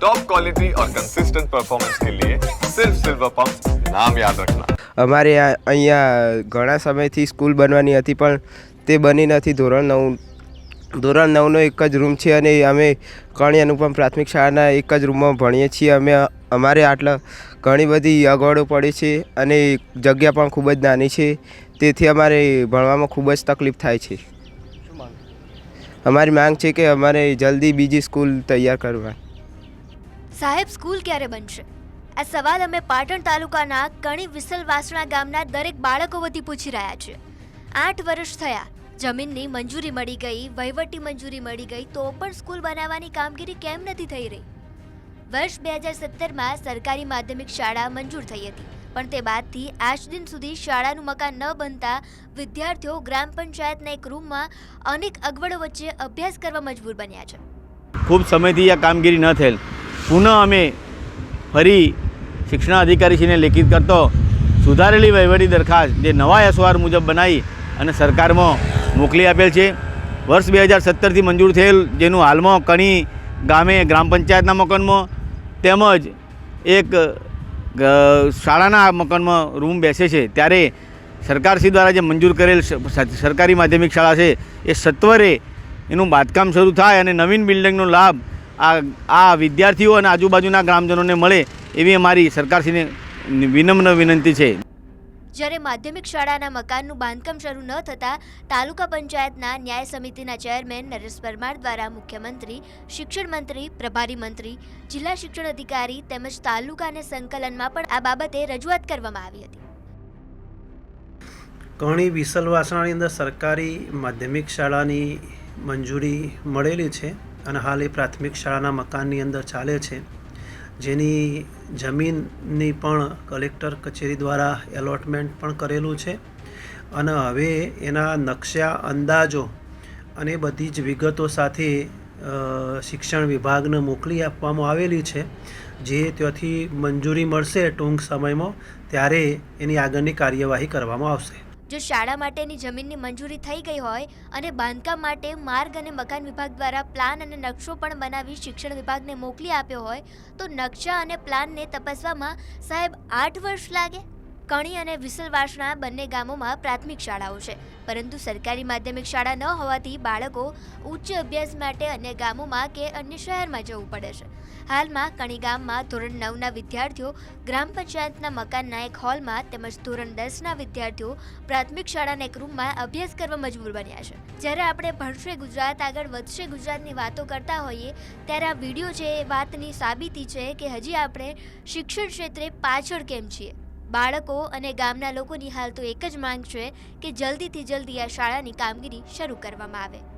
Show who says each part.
Speaker 1: Top quality और consistent performance के लिए सिर्फ सिल्वर पंप नाम याद रखना
Speaker 2: અમારે આ- અહીંયા ઘણા સમયથી સ્કૂલ બનવાની હતી પણ તે બની નથી ધોરણ નવ ધોરણ નવનો એક જ રૂમ છે અને અમે કણી અનુપમ પ્રાથમિક શાળાના એક જ રૂમમાં ભણીએ છીએ અમે અમારે આટલા ઘણી બધી અગવડો પડે છે અને જગ્યા પણ ખૂબ જ નાની છે તેથી અમારે ભણવામાં ખૂબ જ તકલીફ થાય છે અમારી માંગ છે કે અમારે જલ્દી બીજી સ્કૂલ તૈયાર કરવા
Speaker 3: સાહેબ સ્કૂલ ક્યારે બનશે? આ સવાલ અમે પાટણ તાલુકાના કણી વિસલ વાસણા ગામના દરેક બાળકો વતી પૂછી રહ્યા છીએ. આઠ વર્ષ થયા, જમીનની મંજૂરી મળી ગઈ, વહીવટી મંજૂરી મળી ગઈ, તો પણ સ્કૂલ બનાવવાની કામગીરી કેમ નથી થઈ રહી? વર્ષ બે હજાર સત્તરમાં સરકારી માધ્યમિક શાળા મંજૂર થઈ હતી, પણ તે બાદથી આજ દિન સુધી શાળાનું મકાન ન બનતા વિદ્યાર્થીઓ ગ્રામ પંચાયતના એક રૂમમાં અનેક અગવડો વચ્ચે અભ્યાસ કરવા મજબૂર બન્યા છે.
Speaker 4: ખૂબ સમયથી આ કામગીરી ન થયેલ. પુનઃ અમે ફરી શિક્ષણ અધિકારીશ્રીને લેખિત કરતો સુધારેલી વહીવટી દરખાસ્ત જે નવા એસઓઆર મુજબ બનાવી અને સરકારમાં મોકલી આપેલ છે. વર્ષ બે હજાર સત્તરથી મંજૂર થયેલ જેનું હાલમાં કણી ગામે ગ્રામ પંચાયતના મકાનમાં તેમજ એક શાળાના મકાનમાં રૂમ બેસે છે. ત્યારે સરકારશ્રી દ્વારા જે મંજૂર કરેલ સરકારી માધ્યમિક શાળા છે, એ સત્વરે એનું બાંધકામ શરૂ થાય અને નવીન બિલ્ડિંગનો લાભ આ આ વિદ્યાર્થીઓ અને આજુબાજુના ગ્રામજનોને મળે એવી અમારી સરકારશ્રીને વિનમ્ર વિનંતી છે.
Speaker 3: જ્યારે માધ્યમિક શાળાના મકાનનું બાંધકામ શરૂ ન થતાં તાલુકા પંચાયતના ન્યાય સમિતિના ચેરમેન નરેશ પરમાર દ્વારા મુખ્યમંત્રી શિક્ષણ મંત્રી પ્રભારી મંત્રી જિલ્લા શિક્ષણ અધિકારી તેમજ તાલુકા અને સંકલનમાં પણ આ બાબતે રજૂઆત કરવામાં આવી હતી.
Speaker 5: ઘણી વિસલવાસણાની અંદર સરકારી માધ્યમિક શાળાની મંજૂરી મળેલી છે. અને હાલ એ પ્રાથમિક શાળાના મકાનની અંદર ચાલે છે. જેની જમીનની પણ કલેક્ટર કચેરી દ્વારા એલોટમેન્ટ પણ કરેલું છે. અને હવે એના નકશા, અંદાજો અને બધી જ વિગતો સાથે શિક્ષણ વિભાગને મોકલી આપવામાં આવેલી છે. જે ત્યાંથી મંજૂરી મળશે ટૂંક સમયમાં, ત્યારે એની આગળની કાર્યવાહી કરવામાં આવશે.
Speaker 3: જો શાળા માટેની જમીનની મંજૂરી થઈ ગઈ હોય અને બાંધકામ માટે માર્ગ અને મકાન વિભાગ દ્વારા પ્લાન અને નકશો પણ બનાવી શિક્ષણ વિભાગને મોકલી આપ્યો હોય, તો નકશા અને પ્લાનને તપાસવામાં સાહેબ આઠ વર્ષ લાગે? કણી અને વિસલવાસણા બંને ગામોમાં પ્રાથમિક શાળાઓ છે. પરંતુ સરકારી માધ્યમિક શાળા ન હોવાથી બાળકો ઉચ્ચ અભ્યાસ માટે અન્ય ગામોમાં કે અન્ય શહેરમાં જવું પડે છે. હાલમાં કણી ગામમાં ધોરણ નવના વિદ્યાર્થીઓ, ગ્રામ પંચાયતના મકાનના એક હોલમાં તેમજ ધોરણ દસના વિદ્યાર્થીઓ પ્રાથમિક શાળાના એક રૂમમાં અભ્યાસ કરવા મજબૂર બન્યા છે. જ્યારે આપણે ભણશે ગુજરાત, આગળ વધશે ગુજરાતની વાતો કરતા હોઈએ, ત્યારે આ વીડિયો છે એ વાતની સાબિતી છે કે હજી આપણે શિક્ષણ ક્ષેત્રે પાછળ કેમ છીએ? બાળકો અને ગામના લોકોની હાલ તો એક જ માંગ છે કે જલ્દીથી જલ્દી આ શાળાની કામગીરી શરૂ કરવામાં આવે.